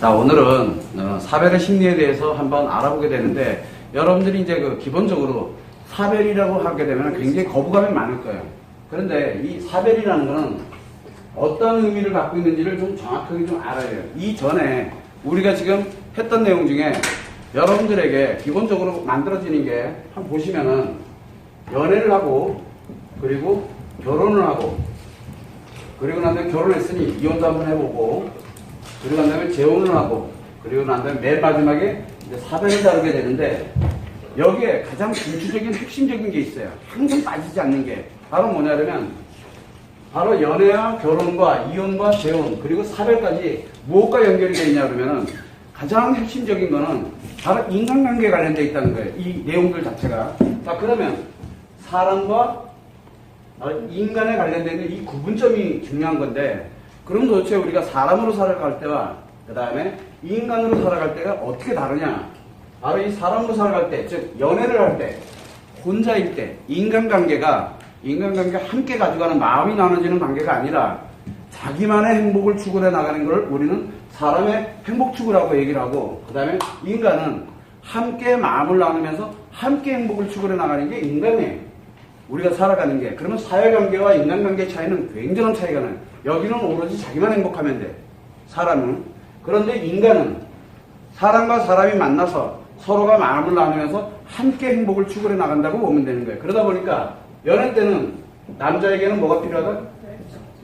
자, 오늘은 어, 사별의 심리에 대해서 한번 알아보게 되는데 여러분들이 이제 그 기본적으로 사별이라고 하게 되면 굉장히 거부감이 많을 거예요. 그런데 이 사별이라는 거는 어떤 의미를 갖고 있는지를 좀 정확하게 좀 알아야 돼요. 이 전에 우리가 지금 했던 내용 중에 여러분들에게 기본적으로 만들어지는 게 한번 보시면은 연애를 하고 그리고 결혼을 하고 그리고 난 다음에 결혼했으니 이혼도 한번 해보고 그리고 난 다음에 재혼을 하고 그리고 난 다음에 맨 마지막에 이제 사별을 다루게 되는데 여기에 가장 중추적인 핵심적인 게 있어요. 항상 빠지지 않는 게 바로 뭐냐면 바로 연애와 결혼과 이혼과 재혼 그리고 사별까지 무엇과 연결이 되어 있냐 그러면은 가장 핵심적인 거는 바로 인간관계에 관련되어 있다는 거예요. 이 내용들 자체가. 자 그러면 사람과 어, 인간에 관련된 이 구분점이 중요한 건데 그럼 도대체 우리가 사람으로 살아갈 때와 그 다음에 인간으로 살아갈 때가 어떻게 다르냐 바로 이 사람으로 살아갈 때 즉 연애를 할 때 혼자일 때 인간관계가 인간관계 함께 가져가는 마음이 나눠지는 관계가 아니라 자기만의 행복을 추구해 나가는 걸 우리는 사람의 행복 추구라고 얘기를 하고 그 다음에 인간은 함께 마음을 나누면서 함께 행복을 추구해 나가는 게 인간이에요. 우리가 살아가는 게 그러면 사회관계와 인간관계 차이는 굉장한 차이가 나요. 여기는 오로지 자기만 행복하면 돼. 사람은 그런데 인간은 사람과 사람이 만나서 서로가 마음을 나누면서 함께 행복을 추구해 나간다고 보면 되는 거예요. 그러다 보니까 연애 때는 남자에게는 뭐가 필요하다?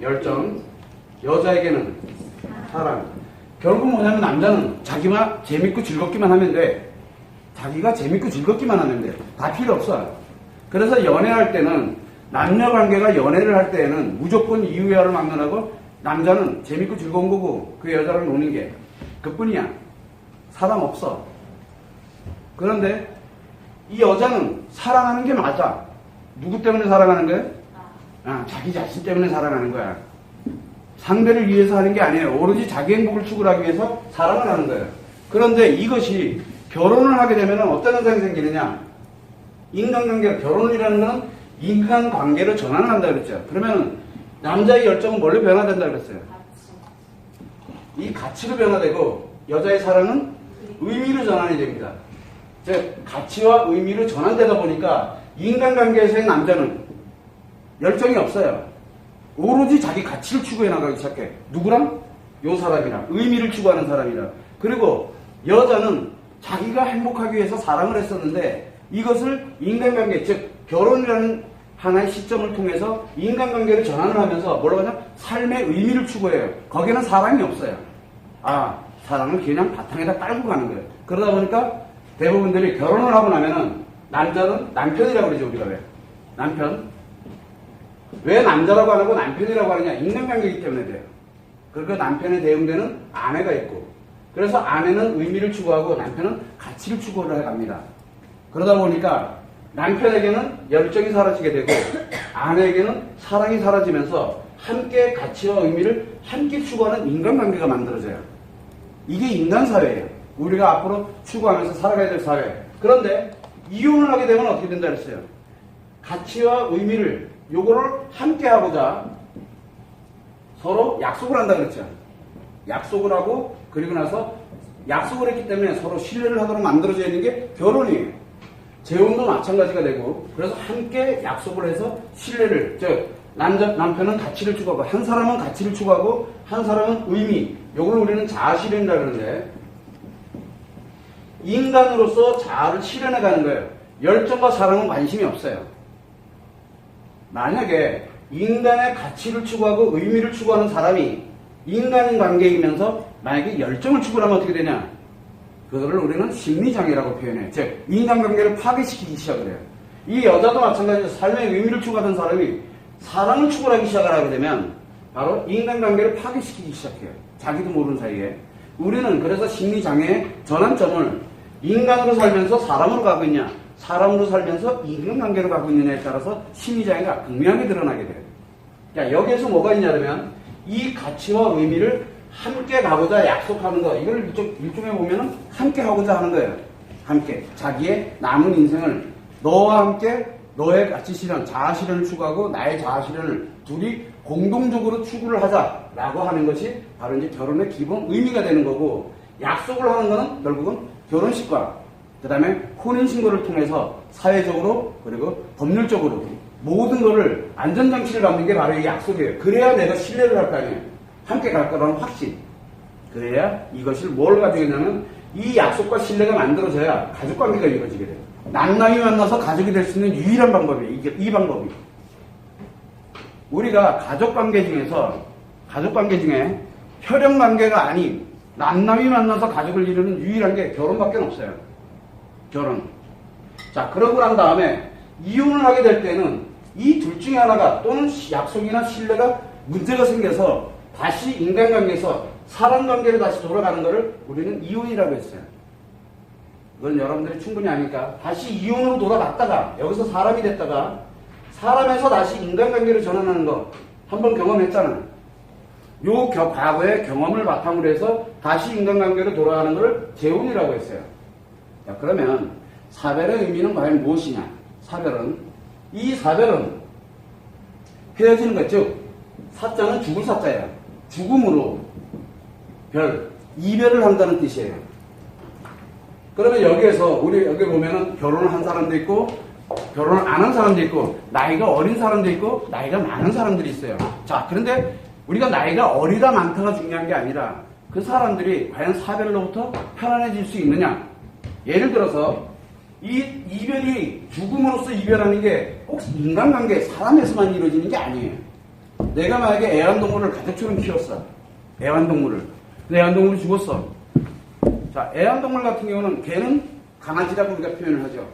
열정. 여자에게는 사랑. 결국 뭐냐면 남자는 자기만 재밌고 즐겁기만 하면 돼. 자기가 재밌고 즐겁기만 하면 돼. 다 필요 없어. 그래서 연애할 때는 남녀 관계가 연애를 할 때에는 무조건 이유야를 막론하고 남자는 재밌고 즐거운 거고 그 여자를 노는 게 그뿐이야. 사람 없어. 그런데 이 여자는 사랑하는 게 맞아. 누구 때문에 사랑하는 거야? 아, 자기 자신 때문에 사랑하는 거야. 상대를 위해서 하는 게 아니에요. 오로지 자기 행복을 추구하기 위해서 사랑을 하는 거예요. 그런데 이것이 결혼을 하게 되면 어떤 현상이 생기느냐? 인간관계, 결혼이라는 건 인간관계로 전환을 한다 그랬죠. 그러면 남자의 열정은 뭘로 변화된다 그랬어요? 이 가치로 변화되고 여자의 사랑은 의미로 전환이 됩니다. 즉 가치와 의미로 전환되다 보니까 인간관계에서의 남자는 열정이 없어요. 오로지 자기 가치를 추구해 나가기 시작해. 누구랑? 요 사람이랑. 의미를 추구하는 사람이랑. 그리고 여자는 자기가 행복하기 위해서 사랑을 했었는데 이것을 인간관계, 즉 결혼이라는 하나의 시점을 통해서 인간관계를 전환을 하면서 뭐라고 하냐? 삶의 의미를 추구해요. 거기는 사랑이 없어요. 아, 사랑을 그냥 바탕에다 깔고 가는 거예요. 그러다 보니까 대부분들이 결혼을 하고 나면은 남자는 남편이라고 그러죠, 우리가 왜? 남편. 왜 남자라고 안 하고 남편이라고 하느냐? 인간관계이기 때문에 돼요. 그러니까 남편에 대응되는 아내가 있고, 그래서 아내는 의미를 추구하고 남편은 가치를 추구를 해 갑니다. 그러다 보니까 남편에게는 열정이 사라지게 되고, 아내에게는 사랑이 사라지면서 함께 가치와 의미를 함께 추구하는 인간관계가 만들어져요. 이게 인간사회예요. 우리가 앞으로 추구하면서 살아가야 될 사회. 그런데 이혼을 하게 되면 어떻게 된다 그랬어요? 가치와 의미를 요거를 함께 하고자 서로 약속을 한다 그랬죠. 약속을 하고 그리고 나서 약속을 했기 때문에 서로 신뢰를 하도록 만들어져 있는 게 결혼이에요. 재혼도 마찬가지가 되고 그래서 함께 약속을 해서 신뢰를 즉 남자 남편은 가치를 추구하고 한 사람은 가치를 추구하고 한 사람은 의미 요걸 우리는 자아 실현이라 그러는데 인간으로서 자아를 실현해 가는 거예요. 열정과 사랑은 관심이 없어요. 만약에 인간의 가치를 추구하고 의미를 추구하는 사람이 인간 관계이면서 만약에 열정을 추구하면 어떻게 되냐? 그거를 우리는 심리장애라고 표현해요. 즉, 인간관계를 파괴시키기 시작을 해요. 이 여자도 마찬가지로 삶의 의미를 추구하던 사람이 사랑을 추구하기 시작을 하게 되면 바로 인간관계를 파괴시키기 시작해요. 자기도 모르는 사이에. 우리는 그래서 심리장애의 전환점을 인간으로 살면서 사람으로 가고 있냐, 사람으로 살면서 인간관계로 가고 있느냐에 따라서 심리장애가 극명하게 드러나게 돼요. 자, 여기에서 뭐가 있냐면 이 가치와 의미를 함께 가고자 약속하는 거. 이걸 일종, 일종에 보면은 함께 하고자 하는 거예요. 함께. 자기의 남은 인생을 너와 함께 너의 가치 실현, 자아 실현을 추구하고 나의 자아 실현을 둘이 공동적으로 추구를 하자. 라고 하는 것이 바로 이제 결혼의 기본 의미가 되는 거고 약속을 하는 거는 결국은 결혼식과 그 다음에 혼인 신고를 통해서 사회적으로 그리고 법률적으로 모든 거를 안전장치를 갖는 게 바로 이 약속이에요. 그래야 내가 신뢰를 할 거 아니에요. 함께 갈 거라는 확신. 그래야 이것을 뭘 가지고 있냐면 이 약속과 신뢰가 만들어져야 가족 관계가 이루어지게 돼요. 남남이 만나서 가족이 될 수 있는 유일한 방법이에요. 이게 이 방법이. 우리가 가족 관계 중에서 가족 관계 중에 혈연 관계가 아닌 남남이 만나서 가족을 이루는 유일한 게 결혼밖에 없어요. 결혼. 자, 그러고 난 다음에 이혼을 하게 될 때는 이 둘 중에 하나가 또는 약속이나 신뢰가 문제가 생겨서 다시 인간관계에서 사람관계로 다시 돌아가는 것을 우리는 이혼이라고 했어요. 그건 여러분들이 충분히 아니까 다시 이혼으로 돌아갔다가 여기서 사람이 됐다가 사람에서 다시 인간관계로 전환하는 거 한번 경험했잖아요. 요 겨- 과거의 경험을 바탕으로 해서 다시 인간관계로 돌아가는 것을 재혼이라고 했어요. 자, 그러면 사별의 의미는 과연 무엇이냐? 사별은 이 사별은 헤어지는 것, 즉 사자는 죽을 사자예요. 죽음으로 별 이별을 한다는 뜻이에요. 그러면 여기에서 우리 여기 보면은 결혼을 한 사람도 있고 결혼을 안 한 사람도 있고 나이가 어린 사람도 있고 나이가 많은 사람들이 있어요. 자, 그런데 우리가 나이가 어리다 많다가 중요한 게 아니라 그 사람들이 과연 사별로부터 편안해질 수 있느냐? 예를 들어서 이 이별이 죽음으로써 이별하는 게 꼭 인간관계 사람에서만 이루어지는 게 아니에요. 내가 만약에 애완동물을 가족처럼 키웠어. 애완동물을. 근데 애완동물이 죽었어. 자, 애완동물 같은 경우는 개는 강아지라고 우리가 표현을 하죠.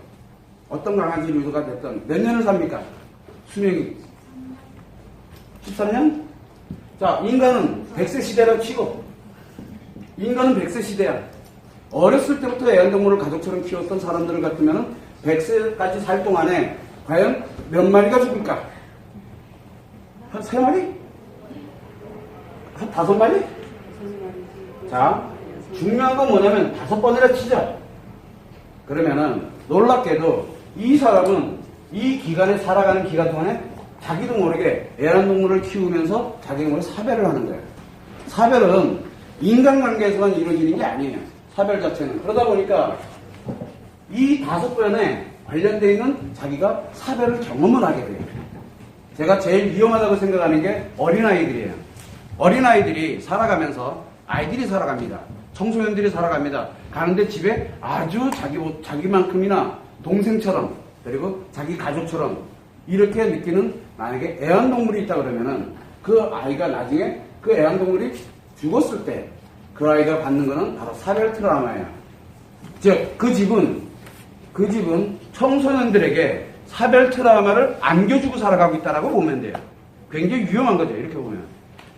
어떤 강아지 루드가 됐든 몇 년을 삽니까? 수명이 13년? 자, 인간은 100세 시대라고 치고 인간은 100세 시대야. 어렸을 때부터 애완동물을 가족처럼 키웠던 사람들 같으면 100세까지 살 동안에 과연 몇 마리가 죽을까? 한 세 마리? 한 다섯 마리? 자, 중요한 건 뭐냐면 다섯 번이나 치자. 그러면은 놀랍게도 이 사람은 이 기간에 살아가는 기간 동안에 자기도 모르게 애완동물을 키우면서 자기가 모르게 사별을 하는 거예요. 사별은 인간관계에서만 이루어지는 게 아니에요. 사별 자체는. 그러다 보니까 이 다섯 번에 관련되어 있는 자기가 사별을 경험을 하게 돼요. 제가 제일 위험하다고 생각하는 게 어린아이들이에요. 어린아이들이 살아가면서 아이들이 살아갑니다. 청소년들이 살아갑니다. 가는데 집에 아주 자기, 자기만큼이나 동생처럼 그리고 자기 가족처럼 이렇게 느끼는 만약에 애완동물이 있다 그러면은 그 아이가 나중에 그 애완동물이 죽었을 때 그 아이가 받는 거는 바로 사별 트라우마예요. 즉, 그 집은, 그 집은 청소년들에게 사별 트라우마를 안겨주고 살아가고 있다라고 보면 돼요. 굉장히 위험한 거죠, 이렇게 보면.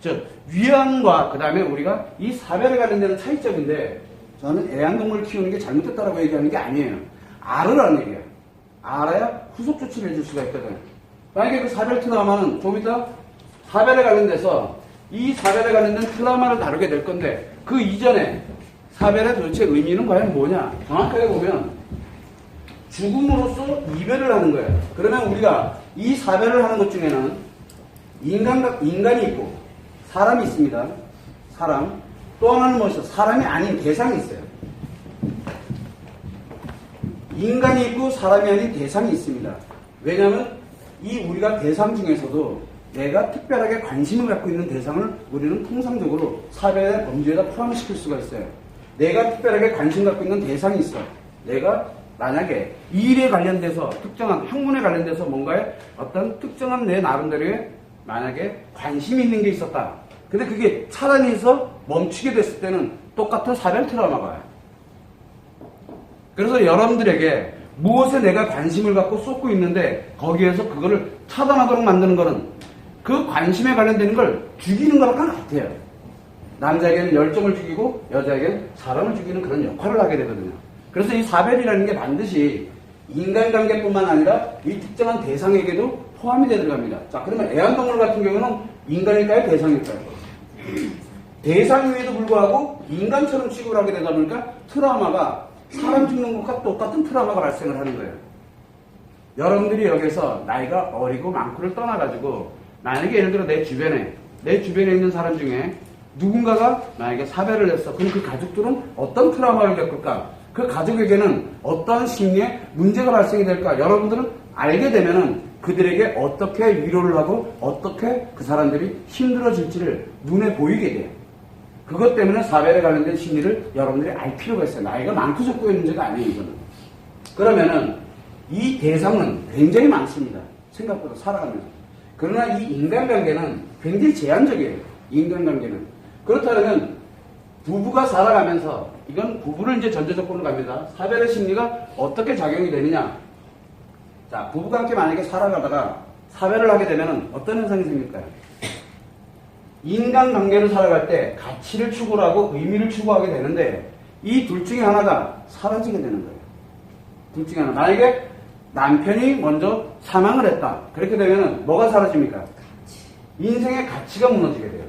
즉, 위안과 그 다음에 우리가 이 사별에 관련되는 차이점인데, 저는 애완동물을 키우는 게 잘못됐다라고 얘기하는 게 아니에요. 알으라는 얘기예요. 알아야 후속 조치를 해줄 수가 있거든. 만약에 그 사별 트라우마는 좀 이따 사별에 관련돼서 이 사별에 관련된 트라우마를 다루게 될 건데, 그 이전에 사별의 도대체 의미는 과연 뭐냐? 정확하게 보면 죽음으로써 이별을 하는 거예요. 그러면 우리가 이 사별을 하는 것 중에는 인간, 인간이 있고 사람이 있습니다. 사람. 또 하나는 무엇이죠? 사람이 아닌 대상이 있어요. 인간이 있고 사람이 아닌 대상이 있습니다. 왜냐하면 이 우리가 대상 중에서도 내가 특별하게 관심을 갖고 있는 대상을 우리는 통상적으로 사회의 범죄에다 포함시킬 수가 있어요. 내가 특별하게 관심 갖고 있는 대상이 있어. 내가 만약에 이 일에 관련돼서 특정한 학문에 관련돼서 뭔가에 어떤 특정한 내 나름대로의 만약에 관심이 있는 게 있었다. 근데 그게 차단해서 멈추게 됐을 때는 똑같은 사별 트라우마가 와요. 그래서 여러분들에게 무엇에 내가 관심을 갖고 쏟고 있는데 거기에서 그거를 차단하도록 만드는 거는 그 관심에 관련되는 걸 죽이는 거랑 같아요. 남자에게는 열정을 죽이고 여자에게는 사람을 죽이는 그런 역할을 하게 되거든요. 그래서 이 사별이라는 게 반드시 인간관계뿐만 아니라 이 특정한 대상에게도 포함이 되어 들어갑니다. 자, 그러면 애완동물 같은 경우는 인간일까요? 대상일까요? 대상임에도 불구하고 인간처럼 취급을 하게 되다 보니까 트라우마가 사람 죽는 것과 똑같은 트라우마가 발생을 하는 거예요. 여러분들이 여기서 나이가 어리고 많고를 떠나가지고 만약에 예를 들어 내 주변에 내 주변에 있는 사람 중에 누군가가 만약에 사배를 했어. 그럼 그 가족들은 어떤 트라우마를 겪을까? 그 가족에게는 어떠한 심리에 문제가 발생이 될까? 여러분들은 알게 되면은 그들에게 어떻게 위로를 하고 어떻게 그 사람들이 힘들어질지를 눈에 보이게 돼요. 그것 때문에 사배에 관련된 심리를 여러분들이 알 필요가 있어요. 나이가 많고 적고의 문제가 아니에요, 이거는. 그러면은 이 대상은 굉장히 많습니다. 생각보다 살아가면서. 그러나 이 인간관계는 굉장히 제한적이에요. 인간관계는. 그렇다면 부부가 살아가면서 이건 부부를 이제 전제 조건으로 갑니다. 사별의 심리가 어떻게 작용이 되느냐. 자, 함께 만약에 살아가다가 사별을 하게 되면 어떤 현상이 생길까요? 인간관계를 살아갈 때 가치를 추구하고 의미를 추구하게 되는데 이 둘 중에 하나가 사라지게 되는 거예요. 둘 중에 하나. 만약에 남편이 먼저 사망을 했다. 그렇게 되면 뭐가 사라집니까? 인생의 가치가 무너지게 돼요.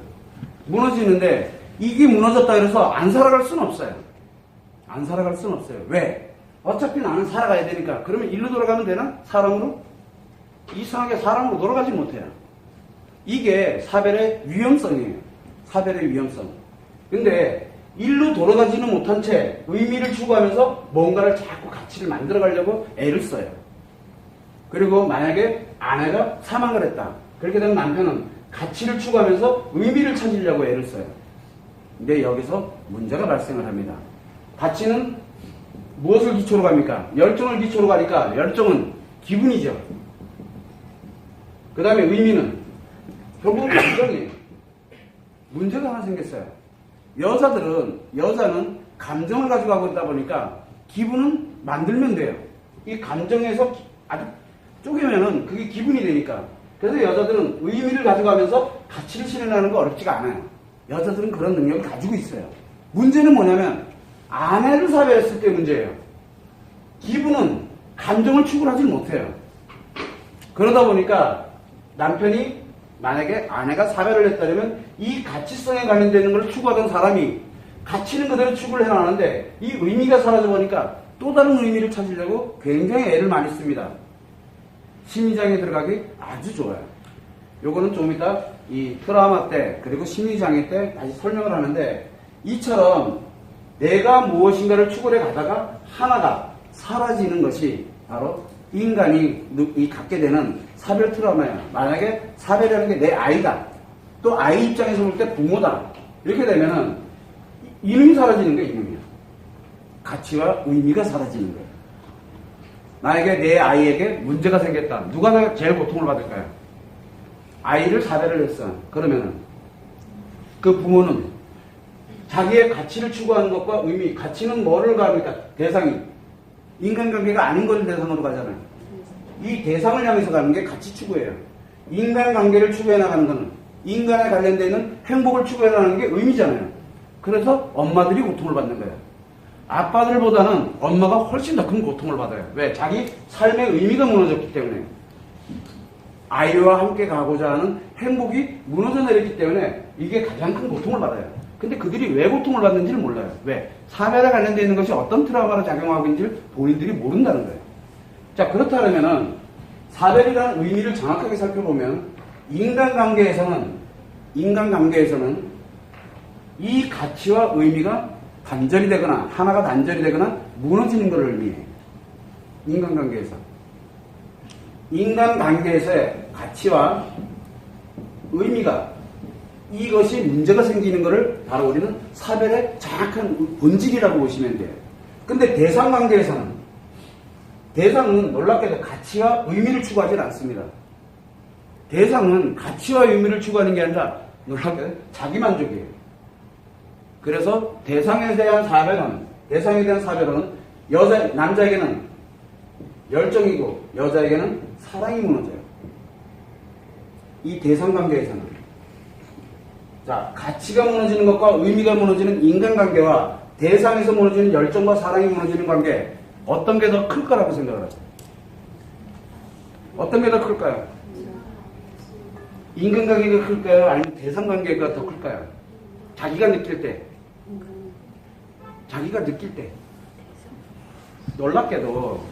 무너지는데 이게 무너졌다 그래서 안 살아갈 수는 없어요. 안 살아갈 수는 없어요. 왜? 어차피 나는 살아가야 되니까. 그러면 일로 돌아가면 되나? 사람으로? 이상하게 사람으로 돌아가지 못해요. 이게 사별의 위험성이에요. 사별의 위험성. 근데 일로 돌아가지는 못한 채 의미를 추구하면서 뭔가를 자꾸 가치를 만들어 가려고 애를 써요. 그리고 만약에 아내가 사망을 했다. 그렇게 되면 남편은 가치를 추구하면서 의미를 찾으려고 애를 써요. 근데 여기서 문제가 발생을 합니다. 가치는 무엇을 기초로 갑니까? 열정을 기초로 가니까 열정은 기분이죠. 그 다음에 의미는 결국은 감정이에요. 문제가 하나 생겼어요. 여자들은, 여자는 감정을 가지고 하고 있다 보니까 기분은 만들면 돼요. 이 감정에서 기- 아주 쪼개면은 그게 기분이 되니까. 그래서 여자들은 의미를 가져가면서 가치를 실현하는 거 어렵지가 않아요. 여자들은 그런 능력을 가지고 있어요. 문제는 뭐냐면 아내를 사별했을 때 문제예요. 기분은 감정을 추구하지 못해요. 그러다 보니까 남편이 만약에 아내가 사별을 했다면 이 가치성에 관련되는 걸 추구하던 사람이 가치는 그대로 추구를 해나가는데 이 의미가 사라져 보니까 또 다른 의미를 찾으려고 굉장히 애를 많이 씁니다. 심리장애 들어가기 아주 좋아요. 요거는 좀 이따 이 트라우마 때 그리고 심리장애 때 다시 설명을 하는데 이처럼 내가 무엇인가를 추구해 가다가 하나가 사라지는 것이 바로 인간이 갖게 되는 사별 트라우마예요. 만약에 사별이라는 게 내 아이다. 또 아이 입장에서 볼 때 부모다. 이렇게 되면은 이- 이름이 사라지는 거예요, 이름이요. 가치와 의미가 사라지는 거예요. 만약에 내 아이에게 문제가 생겼다. 누가 제일 고통을 받을까요? 아이를 사별을 했어. 그러면은 그 부모는 자기의 가치를 추구하는 것과 의미, 가치는 뭐를 가니까 대상이 인간관계가 아닌 걸 대상으로 가잖아요. 이 대상을 향해서 가는 게 가치 추구예요. 인간관계를 추구해 나가는 거는 인간에 관련되어 있는 행복을 추구해 나가는 게 의미잖아요. 그래서 엄마들이 고통을 받는 거예요. 아빠들보다는 엄마가 훨씬 더 큰 고통을 받아요. 왜? 자기 삶의 의미가 무너졌기 때문에. 아이와 함께 가고자 하는 행복이 무너져 내렸기 때문에 이게 가장 큰 고통을 받아요. 근데 그들이 왜 고통을 받는지를 몰라요. 왜? 사별에 관련되어 있는 것이 어떤 트라우마로 작용하고 있는지를 본인들이 모른다는 거예요. 자, 그렇다면은 사별이라는 의미를 정확하게 살펴보면 인간관계에서는 인간관계에서는 이 가치와 의미가 단절이 되거나 하나가 단절이 되거나 무너지는 것을 의미해요. 인간관계에서. 인간관계에서의 가치와 의미가 이것이 문제가 생기는 것을 바로 우리는 사별의 정확한 본질이라고 보시면 돼요. 근데 대상 관계에서는 대상은 놀랍게도 가치와 의미를 추구하지 않습니다. 대상은 가치와 의미를 추구하는 게 아니라 놀랍게도 자기만족이에요. 그래서 대상에 대한 사별은 대상에 대한 사별은 여자 남자에게는 열정이고 여자에게는 사랑이 무너져요. 이 대상 관계에서는 자 가치가 무너지는 것과 의미가 무너지는 인간관계와 대상에서 무너지는 열정과 사랑이 무너지는 관계 어떤 게 더 클 거라고 생각을 하세요? 어떤 게 더 클까요? 인간관계가 클까요? 아니면 대상관계가 더 클까요? 자기가 느낄 때 자기가 느낄 때 놀랍게도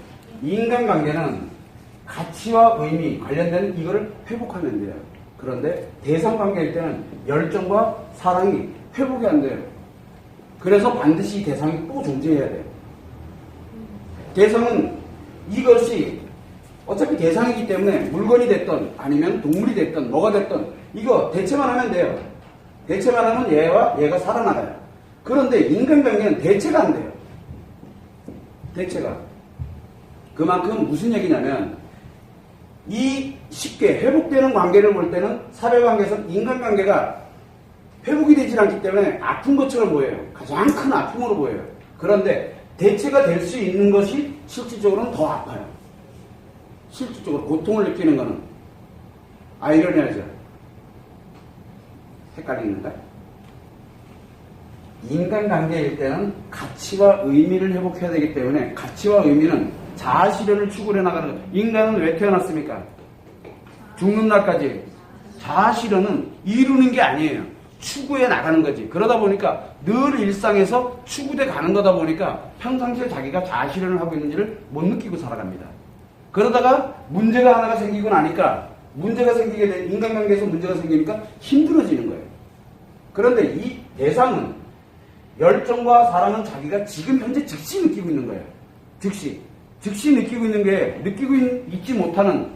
인간관계는 가치와 의미 관련된 이거를 회복하면 돼요. 그런데 대상 관계일 때는 열정과 사랑이 회복이 안 돼요. 그래서 반드시 이 대상이 또 존재해야 돼요. 대상은 이것이 어차피 대상이기 때문에 물건이 됐던 아니면 동물이 됐던 뭐가 됐던 이거 대체만 하면 돼요. 대체만 하면 얘와 얘가 살아나가요. 그런데 인간관계는 대체가 안 돼요. 대체가. 그만큼 무슨 얘기냐면 이 쉽게 회복되는 관계를 볼 때는 사회관계에서 인간관계가 회복이 되질 않기 때문에 아픈 것처럼 보여요. 가장 큰 아픔으로 보여요. 그런데 대체가 될 수 있는 것이 실질적으로는 더 아파요. 실질적으로 고통을 느끼는 것은 아이러니하죠. 헷갈리는가? 인간관계일 때는 가치와 의미를 회복해야 되기 때문에 가치와 의미는 자아 실현을 추구해 나가는 것. 인간은 왜 태어났습니까? 죽는 날까지 자아 실현은 이루는 게 아니에요. 추구해 나가는 거지. 그러다 보니까 늘 일상에서 추구돼 가는 거다 보니까 평상시에 자기가 자아 실현을 하고 있는지를 못 느끼고 살아갑니다. 그러다가 문제가 하나가 생기고 나니까 문제가 생기게 된 인간관계에서 문제가 생기니까 힘들어지는 거예요. 그런데 이 대상은 열정과 사랑은 자기가 지금 현재 즉시 느끼고 있는 거예요. 즉시. 즉시 느끼고 있는 게 느끼고 있, 지 못하는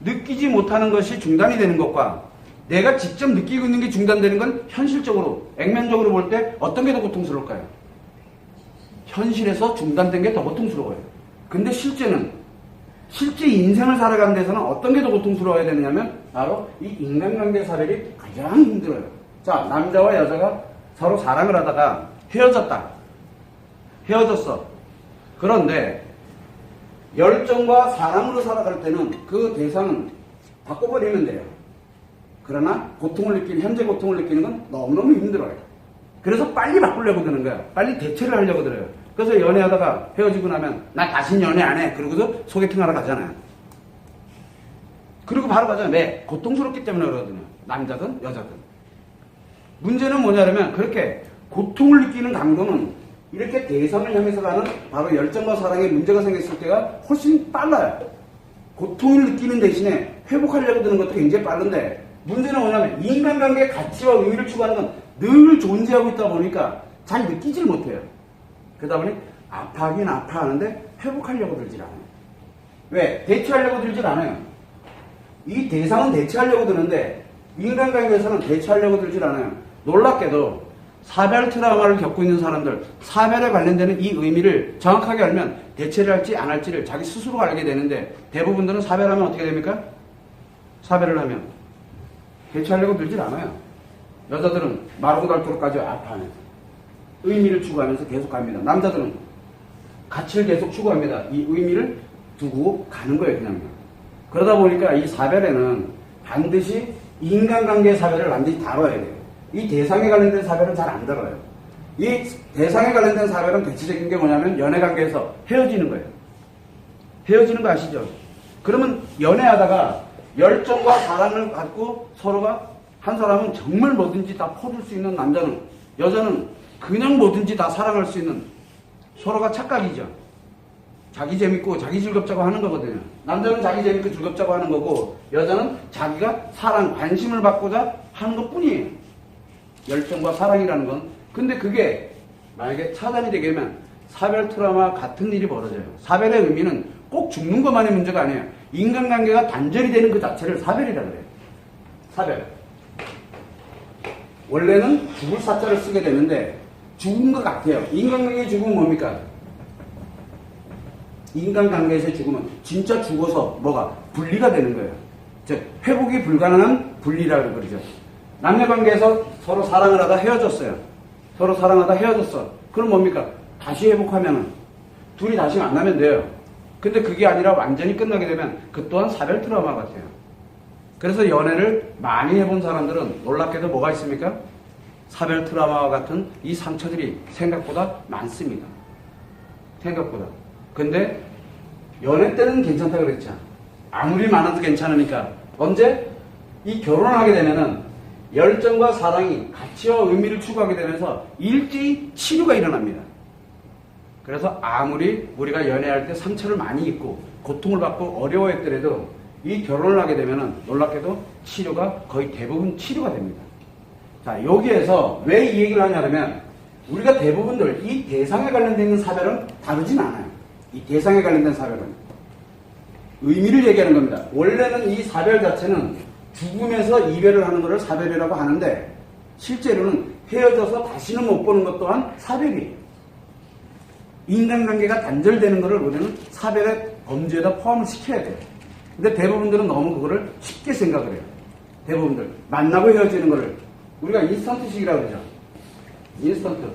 느끼지 못하는 것이 중단이 되는 것과 내가 직접 느끼고 있는 게 중단되는 건 현실적으로 액면적으로 볼 때 어떤 게 더 고통스러울까요? 현실에서 중단된 게 더 고통스러워요. 근데 실제는 실제 인생을 살아가는 데서는 어떤 게 더 고통스러워야 되느냐면 바로 이 인간관계 사례이 가장 힘들어요. 자 남자와 여자가 서로 사랑을 하다가 헤어졌다. 헤어졌어. 그런데 열정과 사랑으로 살아갈 때는 그 대상은 바꿔버리면 돼요. 그러나 고통을 느끼는, 현재 고통을 느끼는 건 너무너무 힘들어요. 그래서 빨리 바꾸려고 드는 거야. 빨리 대체를 하려고 들어요. 그래서 연애하다가 헤어지고 나면 나 다신 연애 안 해. 그러고서 소개팅 하러 가잖아요. 그리고 바로 가잖아요. 왜? 고통스럽기 때문에 그러거든요. 남자든 여자든. 문제는 뭐냐면 그렇게 고통을 느끼는 강도는 이렇게 대상을 향해서 가는 바로 열정과 사랑에 문제가 생겼을 때가 훨씬 빨라요. 고통을 느끼는 대신에 회복하려고 드는 것도 굉장히 빠른데 문제는 뭐냐면 인간관계의 가치와 의미를 추구하는 건 늘 존재하고 있다 보니까 잘 느끼질 못해요. 그러다 보니 아파하긴 아파하는데 회복하려고 들질 않아요. 왜? 대체하려고 들질 않아요. 이 대상은 대체하려고 드는데 인간관계에서는 대체하려고 들질 않아요. 놀랍게도 사별 트라우마를 겪고 있는 사람들, 사별에 관련되는 이 의미를 정확하게 알면 대체를 할지 안 할지를 자기 스스로 알게 되는데 대부분들은 사별하면 어떻게 됩니까? 사별을 하면 대체하려고 들질 않아요. 여자들은 마르고 닳도록까지 아파하면서 의미를 추구하면서 계속 갑니다. 남자들은 가치를 계속 추구합니다. 이 의미를 두고 가는 거예요, 그냥. 그러다 보니까 이 사별에는 반드시 인간관계의 사별을 반드시 다뤄야 돼요. 이 대상에 관련된 사별은 잘안 다뤄요. 이 대상에 관련된 사별은 대체적인 게 뭐냐면 연애 관계에서 헤어지는 거예요. 헤어지는 거 아시죠? 그러면 연애하다가 열정과 사랑을 갖고 서로가 한 사람은 정말 뭐든지 다 퍼줄 수 있는 남자는 여자는 그냥 뭐든지 다 사랑할 수 있는 서로가 착각이죠. 자기 재밌고 자기 즐겁자고 하는 거거든요. 남자는 자기 재밌고 즐겁자고 하는 거고 여자는 자기가 사랑, 관심을 받고자 하는 것 뿐이에요. 열정과 사랑이라는 건. 근데 그게 만약에 차단이 되게 되면 사별 트라우마 같은 일이 벌어져요. 사별의 의미는 꼭 죽는 것만의 문제가 아니에요. 인간관계가 단절이 되는 그 자체를 사별이라 그래요. 사별. 원래는 죽을 사자를 쓰게 되는데 죽은 것 같아요. 인간관계의 죽음은 뭡니까? 인간관계에서 죽으면 진짜 죽어서 뭐가 분리가 되는 거예요. 즉 회복이 불가능한 분리라고 그러죠. 남녀관계에서 서로 사랑을 하다 헤어졌어요. 서로 사랑하다 헤어졌어. 그럼 뭡니까? 다시 회복하면은 둘이 다시 만나면 돼요. 근데 그게 아니라 완전히 끝나게 되면 그 또한 사별 트라우마 같아요. 그래서 연애를 많이 해본 사람들은 놀랍게도 뭐가 있습니까? 사별 트라우마와 같은 이 상처들이 생각보다 많습니다. 생각보다. 근데 연애 때는 괜찮다 그랬죠. 아무리 많아도 괜찮으니까 언제 이 결혼을 하게 되면은 열정과 사랑이 가치와 의미를 추구하게 되면서 일제히 치료가 일어납니다. 그래서 아무리 우리가 연애할 때 상처를 많이 입고 고통을 받고 어려워했더라도 이 결혼을 하게 되면은 놀랍게도 치료가 거의 대부분 치료가 됩니다. 자, 여기에서 왜 이 얘기를 하냐면 우리가 대부분 들 이 대상에 관련된 사별은 다르진 않아요. 이 대상에 관련된 사별은 의미를 얘기하는 겁니다. 원래는 이 사별 자체는 죽으면서 이별을 하는 것을 사별이라고 하는데 실제로는 헤어져서 다시는 못 보는 것 또한 사별이에요. 인간관계가 단절되는 것을 우리는 사별의 범죄에다 포함을 시켜야 돼요. 근데 대부분들은 너무 그거를 쉽게 생각을 해요. 대부분들 만나고 헤어지는 것을 우리가 인스턴트식이라고 그러죠. 인스턴트.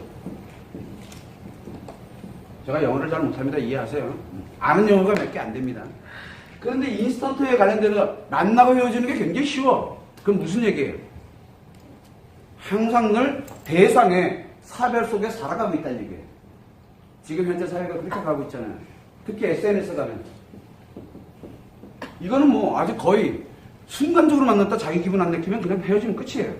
제가 영어를 잘 못합니다. 이해하세요. 아는 영어가 몇 개 안 됩니다. 그런데 인스턴트에 관련돼서 만나고 헤어지는 게 굉장히 쉬워. 그럼 무슨 얘기예요? 항상 늘 대상의 사별 속에 살아가고 있다는 얘기예요. 지금 현재 사회가 그렇게 가고 있잖아요. 특히 SNS 가면. 이거는 뭐 아주 거의 순간적으로 만났다 자기 기분 안 내키면 그냥 헤어지면 끝이에요.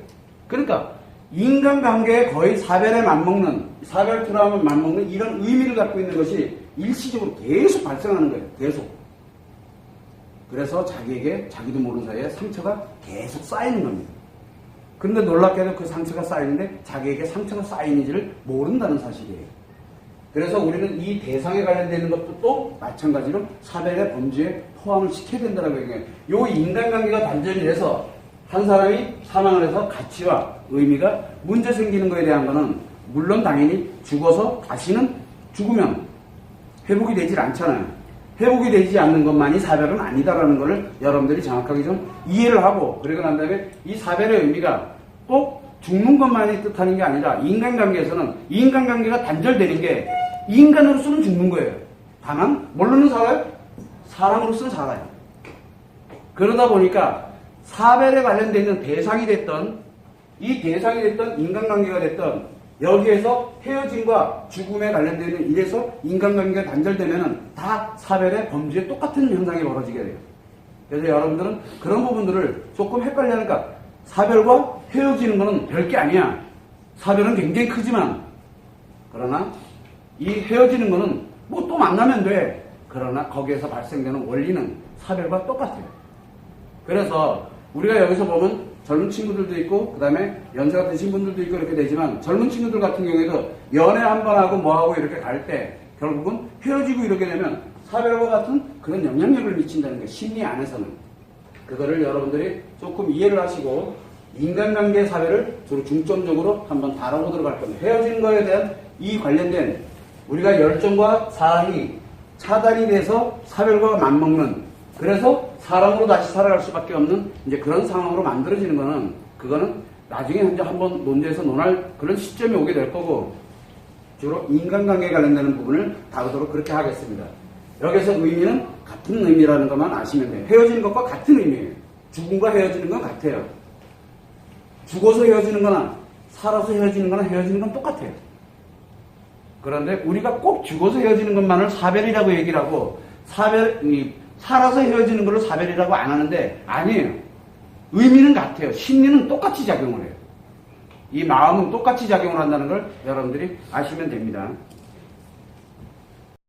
그러니까 인간관계에 거의 사별에 맞먹는, 사별 트라우마에 맞먹는 이런 의미를 갖고 있는 것이 일시적으로 계속 발생하는 거예요. 계속. 그래서 자기에게 자기도 모르는 사이에 상처가 계속 쌓이는 겁니다. 그런데 놀랍게도 그 상처가 쌓이는데 자기에게 상처가 쌓이는지를 모른다는 사실이에요. 그래서 우리는 이 대상에 관련되는 것도 또 마찬가지로 사별의 범죄에 포함을 시켜야 된다는 거예요. 요 인간관계가 단절이 돼서 한 사람이 사망을 해서 가치와 의미가 문제 생기는 거에 대한 거는 물론 당연히 죽어서 다시는 죽으면 회복이 되질 않잖아요. 회복이 되지 않는 것만이 사별은 아니다라는 것을 여러분들이 정확하게 좀 이해를 하고 그리고 난 다음에 이 사별의 의미가 꼭 죽는 것만이 뜻하는 게 아니라 인간관계에서는 인간관계가 단절되는 게 인간으로서는 죽는 거예요. 다만 뭘로는 살아요? 사람으로서는 살아요. 그러다 보니까 사별에 관련되어 있는 대상이 됐던 이 대상이 됐던 인간관계가 됐던 여기에서 헤어짐과 죽음에 관련되어 있는 이래서 인간관계가 단절되면은 다 사별의 범죄에 똑같은 현상이 벌어지게 돼요. 그래서 여러분들은 그런 부분들을 조금 헷갈려하니까 사별과 헤어지는 거는 별게 아니야. 사별은 굉장히 크지만 그러나 이 헤어지는 거는 뭐또 만나면 돼. 그러나 거기에서 발생되는 원리는 사별과 똑같아요. 그래서 우리가 여기서 보면 젊은 친구들도 있고 그다음에 연세가 드신 분들도 있고 이렇게 되지만 젊은 친구들 같은 경우에도 연애 한 번 하고 뭐 하고 이렇게 갈 때 결국은 헤어지고 이렇게 되면 사별과 같은 그런 영향력을 미친다는 게 심리 안에서는 그거를 여러분들이 조금 이해를 하시고 인간관계 사회를 주로 중점적으로 한번 다뤄보도록 할 겁니다. 헤어지는 거에 대한 이 관련된 우리가 열정과 사랑이 차단이 돼서 사별과 맞먹는 그래서 사람으로 다시 살아갈 수밖에 없는 이제 그런 상황으로 만들어지는 거는 그거는 나중에 이제 한번 논제에서 논할 그런 시점이 오게 될 거고 주로 인간관계에 관련되는 부분을 다루도록 그렇게 하겠습니다. 여기서 의미는 같은 의미라는 것만 아시면 돼요. 헤어지는 것과 같은 의미예요. 죽음과 헤어지는 건 같아요. 죽어서 헤어지는 거나 살아서 헤어지는 거나 헤어지는 건 똑같아요. 그런데 우리가 꼭 죽어서 헤어지는 것만을 사별이라고 얘기를 하고 사별 이 살아서 헤어지는 걸로 사별이라고 안 하는데 아니에요. 의미는 같아요. 심리는 똑같이 작용을 해요. 이 마음은 똑같이 작용을 한다는 걸 여러분들이 아시면 됩니다.